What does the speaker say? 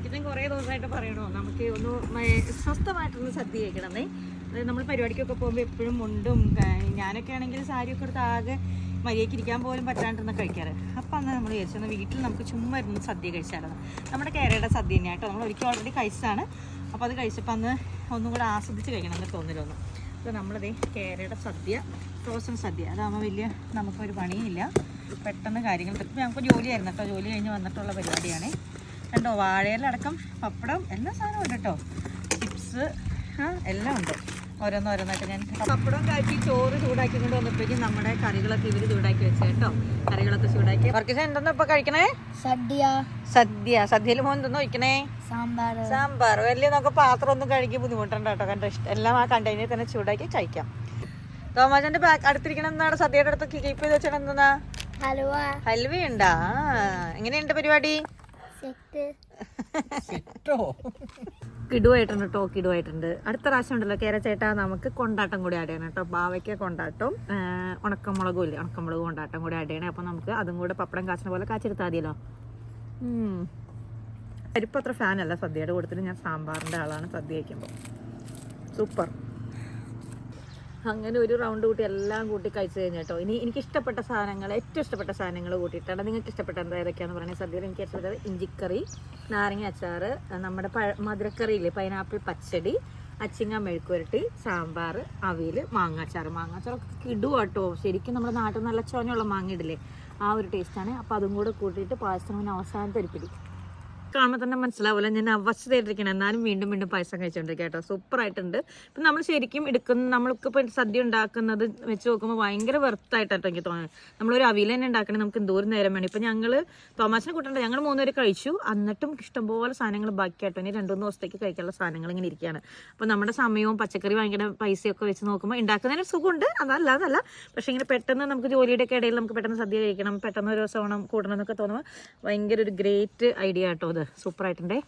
വർക്കിച്ചും കുറേ ദിവസമായിട്ട് പറയണോ? നമുക്ക് ഒന്ന് സ്വസ്ഥമായിട്ടൊന്ന് സദ്യ കഴിക്കണമെന്നേ അതായത് നമ്മൾ പരിപാടിക്കൊക്കെ പോകുമ്പോൾ എപ്പോഴും മുണ്ടും ഞാനൊക്കെ ആണെങ്കിൽ സാരിയൊക്കെ എടുത്ത് ആകെ മര്യാദയ്ക്ക് ഇരിക്കാൻ പോലും പറ്റാണ്ടിരുന്ന കഴിക്കാറ്. അപ്പം അന്ന് നമ്മൾ വിചാരിച്ചത് വീട്ടിൽ നമുക്ക് ചുമ്മാ ഇരുന്ന് സദ്യ കഴിച്ചായിരുന്നു നമ്മുടെ കേരളയുടെ സദ്യ തന്നെയാണ് കേട്ടോ നമ്മൾ ഒരിക്കൽ ഓൾറെഡി കഴിച്ചാണ് അപ്പോൾ അത് കഴിച്ചപ്പോൾ അന്ന് ഒന്നും കൂടെ ആസ്വദിച്ച് കഴിക്കണം എന്ന് തോന്നിലൊന്നും അപ്പോൾ നമ്മളത് കേരളയുടെ സദ്യ ഫ്രോസൺ സദ്യ. അതാകുമ്പോൾ വലിയ നമുക്കൊരു പണിയില്ല പെട്ടെന്ന് കാര്യങ്ങൾ. ഞങ്ങൾക്ക് ജോലിയായിരുന്നു കേട്ടോ. ജോലി കഴിഞ്ഞ് വന്നിട്ടുള്ള പരിപാടിയാണ്. കണ്ടോ വാഴയിലടക്കം പപ്പടം എല്ലാ സാധനവും ഉണ്ട് കേട്ടോ. ചിപ്സ് എല്ലാം ഉണ്ട്. ഓരോന്നോരോന്നായിട്ട് ഞാൻ പപ്പടം കാച്ചി ചോറ് ചൂടാക്കി കൊണ്ട് വന്നപ്പോഴേക്കും നമ്മുടെ കറികളൊക്കെ ഇവർ ചൂടാക്കി വെച്ചു കേട്ടോ. കറികളൊക്കെ ചൂടാക്കി. വർക്കിച്ച എന്തെന്നാ ഇപ്പൊ കഴിക്കണേ? സദ്യ. സദ്യ. സദ്യയിൽ മോൻ എന്തെന്ന് സാമ്പാർ. സാമ്പാർ. വലിയ നമുക്ക് പാത്രം ഒന്നും കഴിക്കി ബുദ്ധിമുട്ടുണ്ട് കേട്ടോ. കണ്ട ഇഷ്ടം. എല്ലാം ആ കണ്ടെയ്നറിൽ തന്നെ ചൂടാക്കി കഴിക്കാം തോമാജന്റെ അടുത്തിരിക്കണം എന്നാണ് സദ്യയുടെ അടുത്ത് കീപ്പ് ചെയ്ത് വെച്ചാൽ ഹൽവ ഹൽവ ഉണ്ടാ എങ്ങനെയുണ്ട് പരിപാടി? കിടുവായിട്ടുണ്ട് കേട്ടോ കിടുവായിട്ടുണ്ട്. അടുത്ത പ്രാവശ്യം ഉണ്ടല്ലോ കേര ചേട്ടാ നമുക്ക് കൊണ്ടാട്ടം കൂടി ആഡ് ചെയ്യണം കേട്ടോ ബാവയ്ക്ക കൊണ്ടാട്ടം ഉണക്കമുളകും ഇല്ലേ ഉണക്കമുളകും കൊണ്ടാട്ടം കൂടി ആഡ് ചെയ്യണേ. അപ്പൊ നമുക്ക് അതും കൂടെ പപ്പടം കാച്ചിന പോലെ കാച്ചെടുത്താൽ മതിയല്ലോ. ഉം. പരിപ്പ് അത്ര ഫാനല്ല സദ്യയുടെ കൂട്ടത്തിൽ ഞാൻ സാമ്പാറിന്റെ ആളാണ് സദ്യ കഴിക്കുമ്പോൾ സൂപ്പർ. അങ്ങനെ ഒരു റൗണ്ട് കൂട്ടി എല്ലാം കൂട്ടി കഴിച്ചു കഴിഞ്ഞു കേട്ടോ. ഇനി എനിക്ക് ഇഷ്ടപ്പെട്ട സാധനങ്ങൾ ഏറ്റവും ഇഷ്ടപ്പെട്ട സാധനങ്ങൾ കൂട്ടിയിട്ടാണ്. നിങ്ങൾക്ക് ഇഷ്ടപ്പെട്ട എന്താ? ഏതൊക്കെയാണെന്ന് പറയുന്നത് സദ്യയിൽ എനിക്ക് ഇഷ്ടപ്പെട്ടത് ഇഞ്ചിക്കറി നാരങ്ങ അച്ചാർ നമ്മുടെ പഴ മധുരക്കറി ഇല്ലേ? പൈനാപ്പിൾ പച്ചടി അച്ചിങ്ങ മെഴുക്കുരട്ടി സാമ്പാർ അവിയൽ മാങ്ങാച്ചാർ. മാങ്ങാച്ചാറൊക്കെ കിടുക കേട്ടോ. ശരിക്കും നമ്മുടെ നാട്ടിൽ നല്ല ചോഞ്ഞുള്ള മാങ്ങ ഇടില്ലേ? ആ ഒരു ടേസ്റ്റാണ് അപ്പോൾ അതും കൂടെ കൂട്ടിയിട്ട് പായസം അവസാനത്തെ ഒരു പിടി. കാണുമ്പോൾ തന്നെ മനസ്സിലാവില്ല ഞാൻ അവസ്ഥയായിട്ടിരിക്കണം എന്നാലും വീണ്ടും വീണ്ടും പായസം കഴിച്ചുകൊണ്ടിരിക്കുക കേട്ടോ. സൂപ്പർ ആയിട്ടുണ്ട് ഇപ്പം നമ്മൾ ശരിക്കും എടുക്കുന്ന നമ്മൾക്ക് ഇപ്പം സദ്യ ഉണ്ടാക്കുന്നത് വെച്ച് നോക്കുമ്പോൾ ഭയങ്കര വെറുത്തായിട്ടാട്ടോ എനിക്ക് തോന്നുന്നത്. നമ്മളൊരു അവിയൽ തന്നെ ഉണ്ടാക്കണേ നമുക്ക് എന്തോരം നേരം വേണം. ഇപ്പം ഞങ്ങൾ തോമാസിനെ കൂട്ടണ്ട ഞങ്ങൾ മൂന്നുപേര് കഴിച്ചു. എന്നിട്ടും ഇഷ്ടംപോലെ സാധനങ്ങൾ ബാക്കിയായിട്ടോ. ഇനി രണ്ടു മൂന്ന് ദിവസത്തേക്ക് കഴിക്കാനുള്ള സാധനങ്ങൾ ഇങ്ങനെ ഇരിക്കുകയാണ്. അപ്പം നമ്മുടെ സമയവും പച്ചക്കറി ഭയങ്കര പൈസയൊക്കെ വെച്ച് നോക്കുമ്പോൾ ഉണ്ടാക്കുന്നതിന് സുഖമുണ്ട്. അതല്ല അതല്ല. പക്ഷേ ഇങ്ങനെ പെട്ടെന്ന് നമുക്ക് ജോലിയുടെ ഒക്കെ ഇടയിൽ നമുക്ക് പെട്ടെന്ന് സദ്യ കഴിക്കണം പെട്ടെന്ന് ഒരു ദിവസം ഓണം കൂടണം എന്നൊക്കെ തോന്നുമ്പോൾ ഭയങ്കര ഒരു ഗ്രേറ്റ് ഐഡിയ കേട്ടോ അത്. സൂപ്പർ ആയിട്ടുണ്ടേ